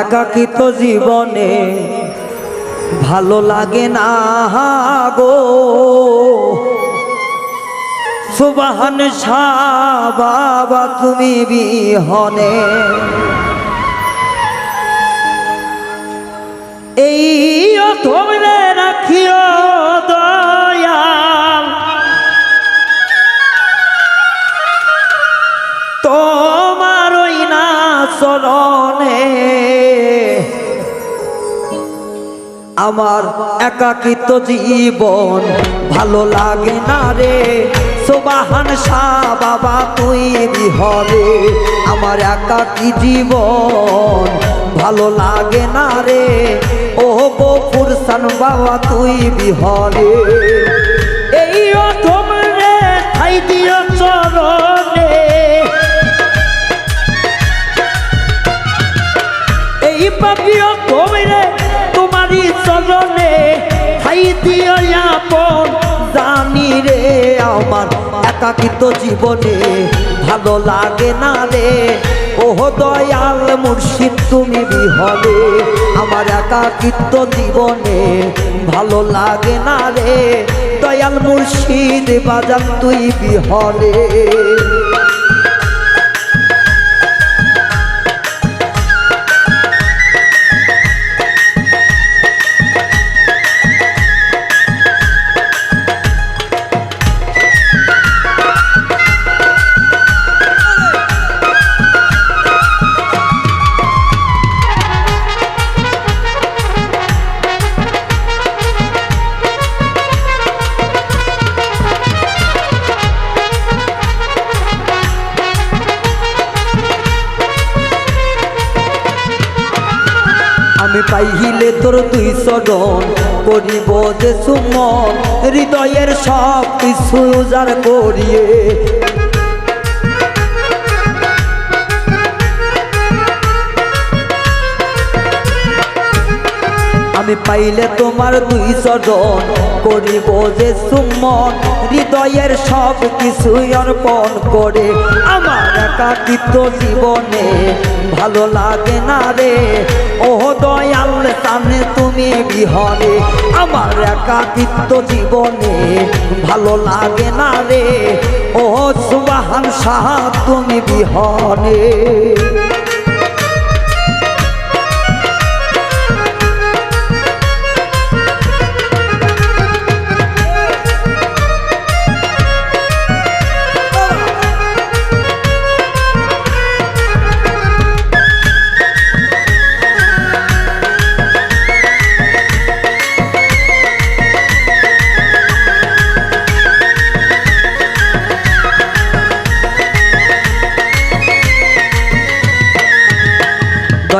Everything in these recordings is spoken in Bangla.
একাকিত জীবনে ভালো লাগে না গো। সুবাহান শাহ বাবা তুমি বিহনে। এই ধরে রাখিও দয়াল। তোমার ওই না চরণে আমার একাকিত জীবন। ভালো লাগে না রে, সোবাহান শাহ বাবা তুই বিহরে। আমার একাকি জীবন, ভালো লাগে না রে। ও গফুর সান বাবা তুই বিহরে। এই অথম রে, ঠাই দিও চরণে। এই পাপিও কবিরে তোমারই চরণে খাই দিও জানি রে আমার একাকিত জীবনে ভালো লাগে না রে। ওহ দয়াল মুর্শিদ, তুমি বিহলে আমার একাকিত্ব জীবনে ভালো লাগে না রে। দয়াল মুর্শিদ, বাজান তুই বিহলে আমি পাইলে তোর দুই সদন করিব যে সুমন হৃদয়ের সব কিছু উজাড় করিয়ে আমি পাইলে তোমার দুই চরণ করিব যে সুমন। হৃদয়ের সব কিছু অর্পণ করে আমার একাকিত্ব জীবনে। ভালো লাগে না রে ও দয়াল সামনে তুমি বিহরে আমার একাকিত্ব জীবনে ভালো লাগে না রে ও সুবাহান সাহা তুমি বিহরে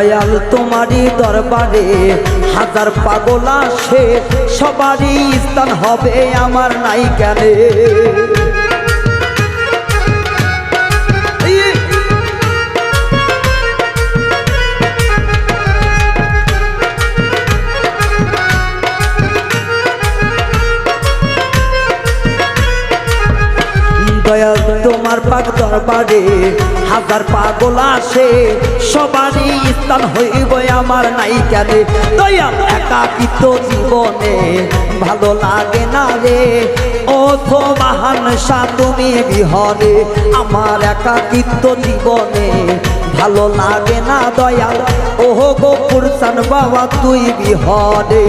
দয়াল তোমারই দরবারে হাজার পাগলা সে সবারই স্থান হবে আমার নাই কেনে দয়াল, তোমার পাক দরবারে হাজার পাগল আসে। সবারই স্থান হইব আমার নাই কেন দয়াল একাকিত জীবনে ভালো লাগে না রে। তো মহান সা, তুমি বিহরে। আমার একাকিত্ব জীবনে ভালো লাগে না দয়াল। ওহো গোপুর সান বাবা, তুই বিহরে।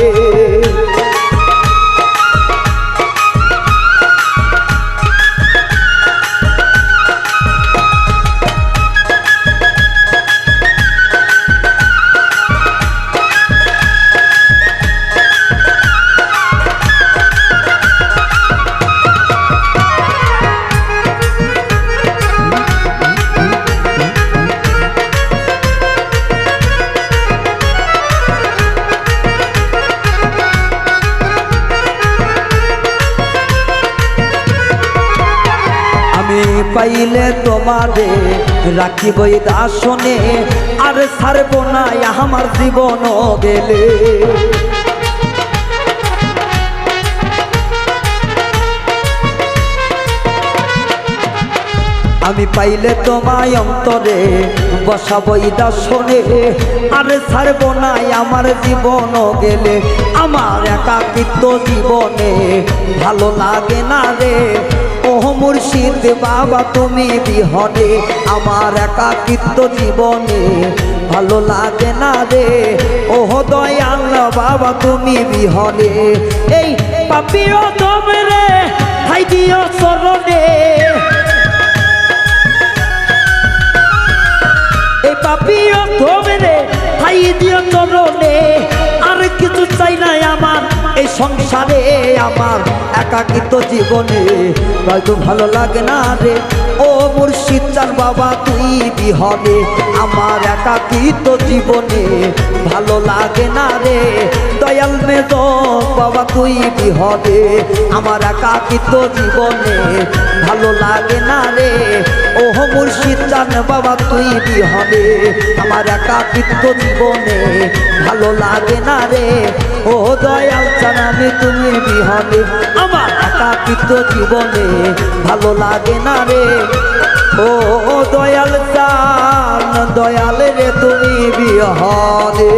পাইলে তোমারে রাখিবই দাসনে, আর ছাড়ব না আমার জীবন গেলে। আমি পাইলে তোমায় অন্তরে বসাবই দাসনে, আরে ছাড়বো নাই আমার জীবন গেলে। আমার একাকিত্ব জীবনে ভালো লাগে না রে মুর্শিদ বাবা, তুমি বিহনে আমার একাকিত্ব জীবনে। ভালো লাগে না রে, ওহ দয়াল বাবা, তুমি বিহনে। এই পাপিও তোমরে হাই দিও চরণে। এই পাপিও তোমরে ভাই দিও চরণে। সংসারে আমার একাকিত জীবনে হয়তো ভালো লাগে না রে। মুর্শিদ চান বাবা তুই বিহনে আমার একাকিত্ব জীবনে ভালো লাগে না রে। দয়াল মেজ, বাবা তুই বিহনে আমার একাকিত্ব জীবনে ভালো লাগে না রে। ও মুর্শিদ চান বাবা তুই বিহনে আমার একাকিত্ব জীবনে ভালো লাগে না রে। ও দয়াল চান আমি তুমি বিহনে আমার একাকিত্ব জীবনে ভালো লাগে না রে। ও দয়াল চান দয়াল রে তুমি বিহনে।